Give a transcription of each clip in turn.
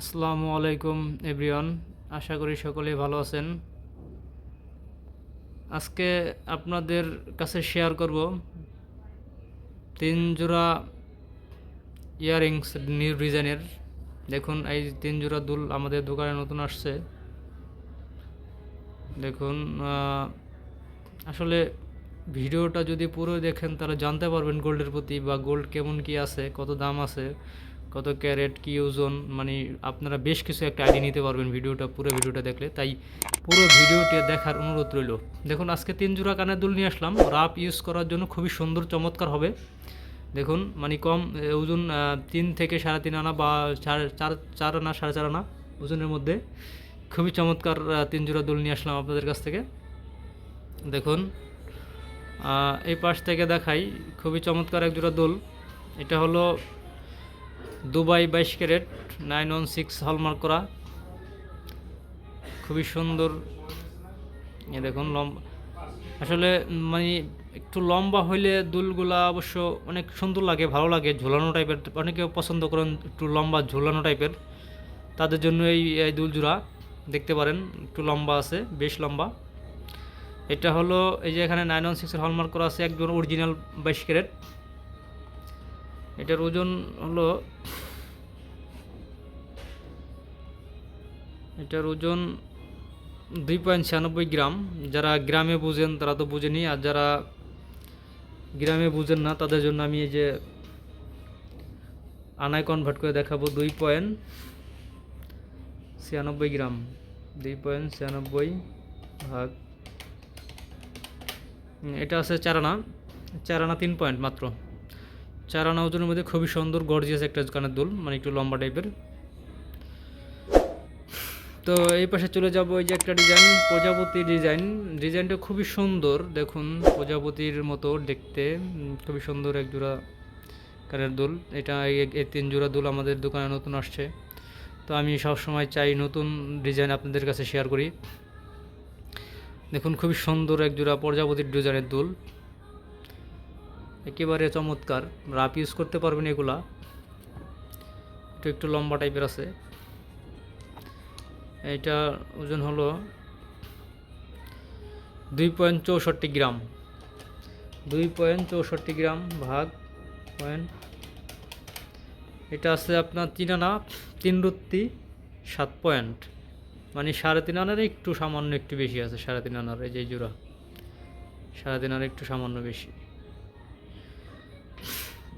আসসালামু আলাইকুম, এভরিওয়ান। আশা করি সকলে ভালো আছেন। আজকে আপনাদের কাছে শেয়ার করব তিন জোড়া ইয়াররিংস নিউ ডিজাইনের। দেখুন, এই তিন জোড়া দুল আমাদের দোকানে নতুন আসছে। দেখুন আসলে ভিডিওটা যদি পুরো দেখেন, তাহলে জানতে পারবেন গোল্ডের প্রতি বা গোল্ড কেমন কি আছে, কত দাম আছে। কত ক্যারেট, কি ওজন মানে আপনারা বেশ কিছু একটা আইডিয়া নিতে পারবেন ভিডিওটা, পুরো ভিডিওটা দেখলে। তাই পুরো ভিডিওটি দেখার অনুরোধ রইল। দেখুন, আজকে তিন জোড়া কানের দুল নিয়ে আসলাম। রাপ ইউজ করার জন্য খুবই সুন্দর, চমৎকার হবে। দেখুন মানে কম ওজন তিন থেকে সাড়ে তিন আনা বা চার চার আনা, সাড়ে চার আনা ওজনের মধ্যে। খুবই চমৎকার তিন জোড়া দুল নিয়ে আসলাম আপনাদের কাছ থেকে। দেখুন এই পাশ থেকে দেখাই, খুবই চমৎকার এক জোড়া দোল। এটা হলো দুবাই বাইশ carat, nine one six hallmark করা। খুবই সুন্দর। এ দেখুন লম্বা, আসলে মানে একটু লম্বা হইলে দুলগুলা অবশ্য অনেক সুন্দর লাগে, ভালো লাগে। ঝোলানো টাইপের অনেকে পছন্দ করেন একটু লম্বা ঝোলানো টাইপের। তাদের জন্য এই এই দুল জোড়া দেখতে পারেন, একটু লম্বা আছে, বেশ লম্বা। এটা হলো এই যে এখানে নাইন ওয়ান সিক্সের হলমার্ক করা আছে, একজন অরিজিনাল বাইশ ক্যারেট। এটার ওজন হলো এটার ওজন দুই পয়েন্ট ছিয়ানব্বই গ্রাম। যারা গ্রামে বুঝেন, তারা তো বুঝেনি আর যারা গ্রামে বুঝেন না, তাদের জন্য আমি এই যে আনায় কনভার্ট করে দেখাবো, দুই পয়েন্ট ছিয়ানব্বই গ্রাম। দুই পয়েন্ট ছিয়ানব্বই ভাগ। এটা আছে চার আনা চার আনা তিন পয়েন্ট মাত্র। চার আনা ওজনের মধ্যে খুবই সুন্দর, গর্জিয়াস একটা কানের দুল মানে একটু লম্বা টাইপের তো এই পাশে চলে যাব এই যে একটা ডিজাইন প্রজাপতি ডিজাইন ডিজাইনটা খুবই সুন্দর, দেখুন, প্রজাপতির মতো দেখতে। খুবই সুন্দর এক জোড়া কানের দুল। এটা এই- তিন জোড়া দুল আমাদের দোকানে নতুন আসছে। তো আমি সবসময় চাই নতুন ডিজাইন আপনাদের কাছে শেয়ার করি। দেখুন, খুবই সুন্দর এক জোড়া প্রজাপতির ডিজাইনের দুল। একেবারে চমৎকার। রাপ ইউজ করতে পারবেন এগুলা। একটু একটু লম্বা টাইপের আছে। এটা ওজন হলো দুই পয়েন্ট চৌষট্টি গ্রাম। দুই পয়েন্ট চৌষট্টি গ্রাম ভাগ পয়েন্ট। এটা আছে আপনার তিন আনা তিন রুত্তি সাত পয়েন্ট। মানে সাড়ে তিন আনার একটু সামান্য একটু বেশি আছে, সাড়ে তিন আনার এই যে জোড়া। সাড়ে তিন আনার একটু সামান্য বেশি।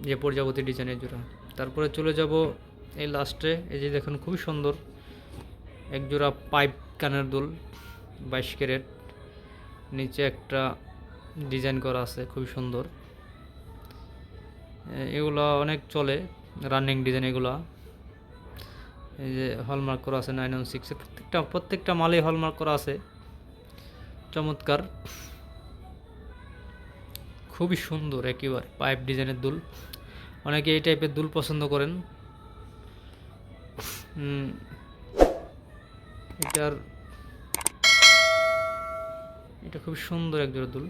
যে প্রজাপতি ডিজাইনের জোড়া। তারপরে চলে যাব এই লাস্টে। এই যে দেখুন, খুবই সুন্দর। এক জোড়া পাইপ কানের দুল, বাইশ ক্যারেট। নিচে একটা ডিজাইন করা আছে, খুবই সুন্দর। এগুলা অনেক চলে, রানিং ডিজাইন এগুলা। এই যে হলমার্ক করা আছে নাইন ওয়ান সিক্সে প্রত্যেকটা প্রত্যেকটা মালে হলমার্ক করা আছে। চমৎকার। খুবই সুন্দর একেবারে পাইপ ডিজাইনের দুল। অনেকে এই টাইপের দুল পছন্দ করেন। এটার এটা খুব সুন্দর এক জোড়া দুল।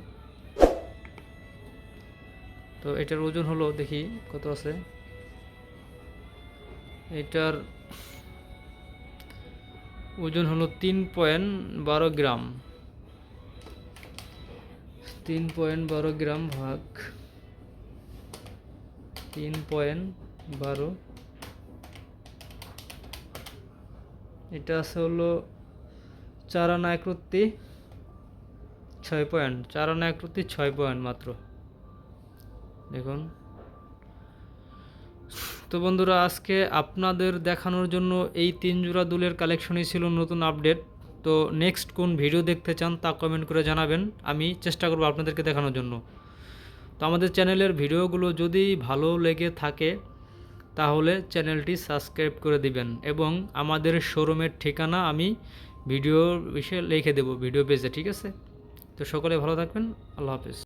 তো এটার ওজন হলো, দেখি কত আছে। এটার ওজন হলো তিন পয়েন্ট বারো গ্রাম। তিন পয়েন্ট বারো গ্রাম ভাগ তিন পয়েন্ট বারো এটা আছে হলো চার আনা একরত্তি ছয় পয়েন্ট, চার আনা একরত্তি ছয় পয়েন্ট মাত্র। দেখুন। তো বন্ধুরা, আজকে আপনাদের দেখানোর জন্য এই তিন জোড়া দুলের কালেকশনই ছিল নতুন আপডেট। তো নেক্সট কোন ভিডিও দেখতে চান তা কমেন্ট করে জানাবেন। আমি চেষ্টা করব আপনাদেরকে দেখানোর জন্য। তো আমাদের চ্যানেলের ভিডিওগুলো যদি ভালো লেগে থাকে তাহলে চ্যানেলটি সাবস্ক্রাইব করে দিবেন এবং আমাদের শোরুমের ঠিকানা আমি ভিডিও বিষয়ে লিখে দেবো, ভিডিও পেজে, ঠিক আছে? তো সকলে ভালো থাকবেন, আল্লাহ হাফেজ।